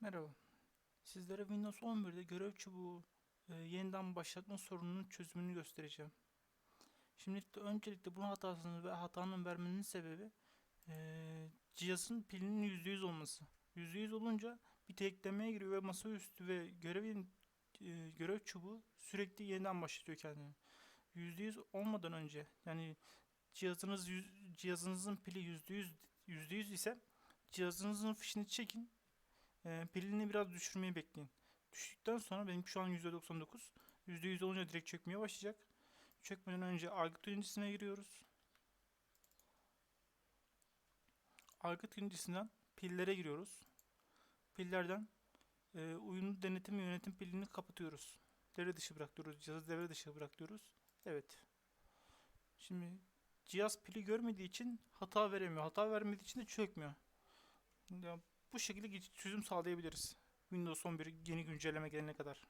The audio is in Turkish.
Merhaba. Sizlere Windows 11'de görev çubuğu e, yeniden başlatma sorununun çözümünü göstereceğim. Şimdi öncelikle bu hatasını ve hatanın vermenin sebebi e, cihazın pilinin %100 olması. %100 olunca bir teklemeye giriyor ve masaüstü ve görevin e, görev çubuğu sürekli yeniden başlatıyor kendini. %100 olmadan önce yani cihazınız cihazınızın pili %100 %100 ise cihazınızın fişini çekin ee, pilini biraz düşürmeyi bekleyin. Düştükten sonra benim şu an %99. %100 olunca direkt çökmeye başlayacak. Çökmeden önce aygıt yöneticisine giriyoruz. Aygıt yöneticisinden pillere giriyoruz. Pillerden e, uyumlu denetim yönetim pilini kapatıyoruz. Devre dışı bırakıyoruz. Cihazı devre dışı bırakıyoruz. Evet. Şimdi cihaz pili görmediği için hata veremiyor. Hata vermediği için de çökmüyor. Bu şekilde çözüm sağlayabiliriz. Windows 11 yeni güncelleme gelene kadar.